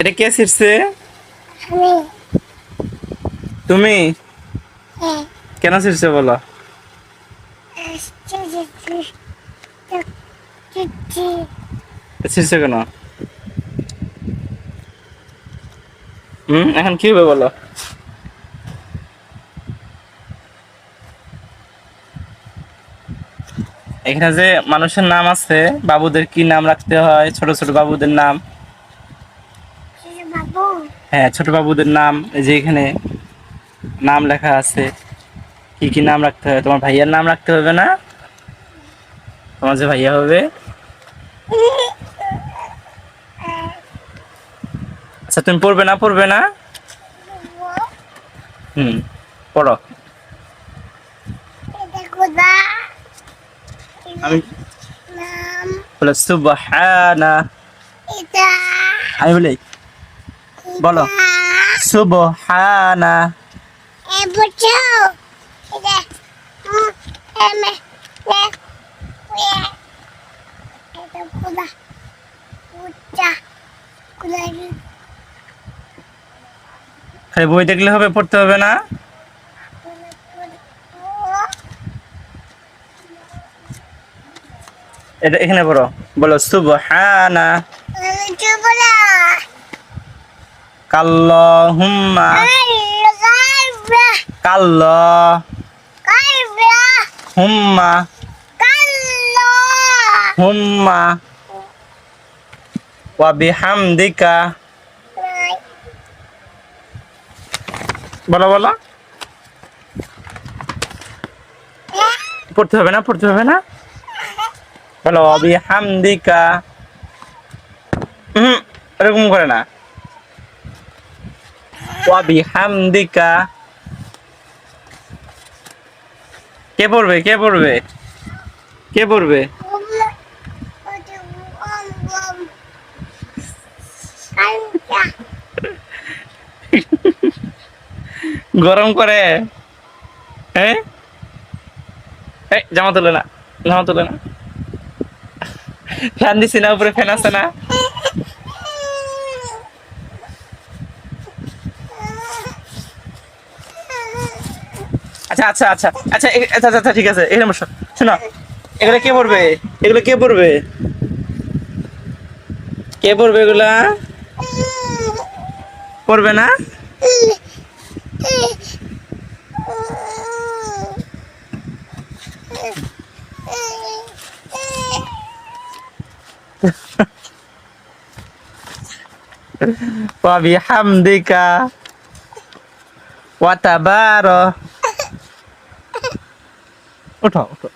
এটা কে ছিড়ছে? তুমি? কেন ছিড়ছে বলো? ছিড়ছে কেন? হুম, এখন কি হবে বলো? এখানে যে মানুষের নাম আছে, বাবুদের কি নাম রাখতে হয়, ছোট ছোট বাবুদের নাম? হ্যাঁ ছোট বাবুদের নাম এই যে এখানে নাম লেখা আছে। কি কি নাম রাখতে হবে? তোমার ভাইয়ার নাম রাখতে হবে না? তোমার যে ভাইয়া হবে। আচ্ছা তুমি পড়বে না? পড়বে না? হুম পড়ো। আমি বলে সুবহানা। এটা আমি বলি বলো। সুবহানা। এ বুঝো এটা হুম এমে নে ওয়ে এটা কোদা উচ্চা কোদা খালি বই দেখলে হবে পড়তে হবে না? এটা এখানে পড়ো। বলো সুবহানা। চুপলা কাল্লাহুম্মা। কাল্লা হুম্মা বিহামদিকা। বলো বলো। পড়তে হবে না পড়তে হবে না? বলো ওয়া বিহামদিকা। হুম এরকম করে না। ওয়া বিহামদিকা কে পড়বে কে পড়বে? কে পড়বে? গরম করে। হ্যাঁ? জামা তুলে না, জামা তুলে না। ফ্যান দিছি না, উপরে ফ্যান আছে না? আচ্ছা আচ্ছা আচ্ছা। আচ্ছা আচ্ছা আচ্ছা, আচ্ছা ঠিক আছে। এখানে বসো। শোনো। এগুলো কে পড়বে? এগুলো কে পড়বে? কে পড়বে এগুলা? পড়বে না? Wa bihamdika 不吵不。